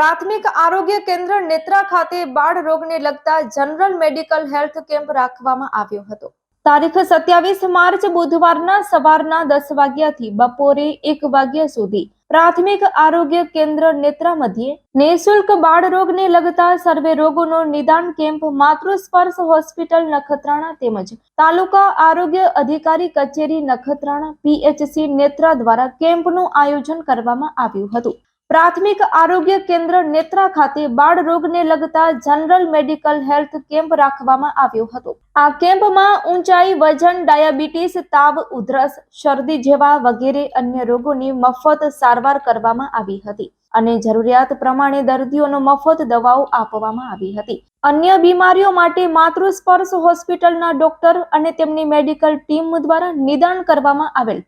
પ્રાથમિક આરોગ્ય કેન્દ્ર નેત્રા ખાતે બાળ રોગને લગતા જનરલ મેડિકલ હેલ્થ કેમ્પ રાખવામાં આવ્યો હતો. તારીખ સત્યાવીસ માર્ચ બુધવારના સવારના દસ વાગ્યાથી બપોરે એક વાગ્યા સુધી પ્રાથમિક આરોગ્ય કેન્દ્ર નેત્રા મધ્યે નિઃશુલ્ક બાળ રોગને લગતા સર્વે રોગોનો નિદાન કેમ્પ માતૃસ્પર્શ હોસ્પિટલ નખત્રાણા તેમજ તાલુકા આરોગ્ય અધિકારી કચેરી નખત્રાણા પીએચસી નેત્રા દ્વારા કેમ્પનું આયોજન કરવામાં આવ્યું હતું. પ્રાથમિક આરોગ્ય કેન્દ્ર નેત્રા ખાતે બાળ રોગને લગતા જનરલ મેડિકલ હેલ્થ કેમ્પ રાખવામાં આવ્યો હતો. આ કેમ્પમાં ઊંચાઈ, વજન, ડાયાબિટીસ, તાવ, ઉધરસ, શરદી જેવા વગેરે અન્ય રોગોની મફત સારવાર કરવામાં આવી હતી અને જરૂરિયાત પ્રમાણે દર્દીઓનો મફત દવાઓ આપવામાં આવી હતી. અન્ય બીમારીઓ માટે માતૃ સ્પર્શ હોસ્પિટલના ડોક્ટર અને તેમની મેડિકલ ટીમ દ્વારા નિદાન કરવામાં આવેલ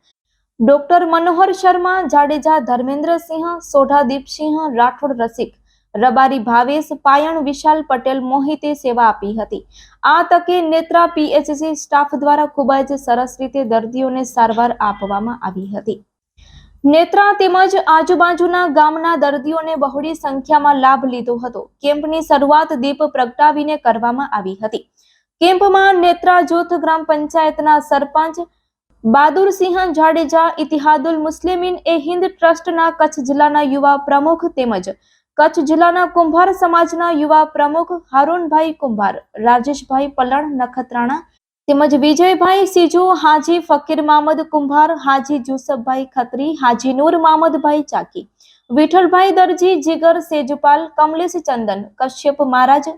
ડોક્ટર મનોહર શર્મા, જાડેજા ધર્મેન્દ્રસિંહ, સોઢાદીપસિંહ, રાઠોડ રસિક, રબારી ભાવેશ, પાયણ, વિશાલ પટેલ મોહિતે સેવા આપી હતી. આ તકે નેત્રા પીએચસી સ્ટાફ દ્વારા ખૂબ જ સરસ રીતે દર્દીઓને સારવાર આપવામાં આવી હતી. નેત્રા તેમજ આજુબાજુના ગામના દર્દીઓને બહોળી સંખ્યામાં લાભ લીધો હતો. કેમ્પની શરૂઆત દીપ પ્રગટાવીને કરવામાં આવી હતી. કેમ્પમાં નેત્રા જૂથ ગ્રામ પંચાયતના સરપંચ બહાદુરસિંહ જાડેજા, ઇતિહાદુલ મુસ્લિમીન એ હિન્દ ટ્રસ્ટના કચ્છ જિલ્લાના યુવા પ્રમુખ તેમજ કચ્છ જિલ્લાના કુંભાર સમાજના યુવા પ્રમુખ હારૂનભાઈ કુંભાર, રાજેશભાઈ પલણ, નખત્રાણા તેમજ વિજયભાઈ સીજુ, હાજી ફકીર મામદ કુંભાર, હાજી જુસફભાઈ ખત્રી, હાજી નૂર મામદભાઈ ચાકી, વિઠ્ઠલભાઈ દરજી, જીગર સેજપાલ, કમલેશ ચંદન, કશ્યપ મહારાજ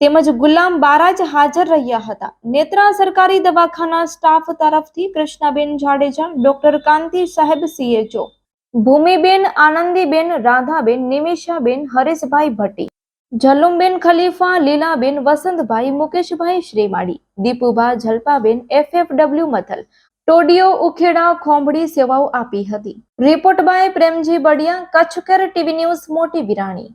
તેમજ ગુલામ બારાજ હાજર રહ્યા હતા. નેત્રા સરકારી દવાખાના સ્ટાફ તરફથી કૃષ્ણાબેન જાડેજા, ડોક્ટર કાંતિ સાહેબ CHO Bhumiben, Anandiben, Radhaben, Nimishaben, Hareshbhai Bhatti. Jalumben Khalifa, Lilaben, Vasantbhai, Mukeshbhai Shrimali. Dipubha Jalpaben F F W Mathal. Todio Ukheda, Khombhadi સેવાઓ આપી હતી. Report by Premji Badiya, Kachchhkar TV news, Moti Virani.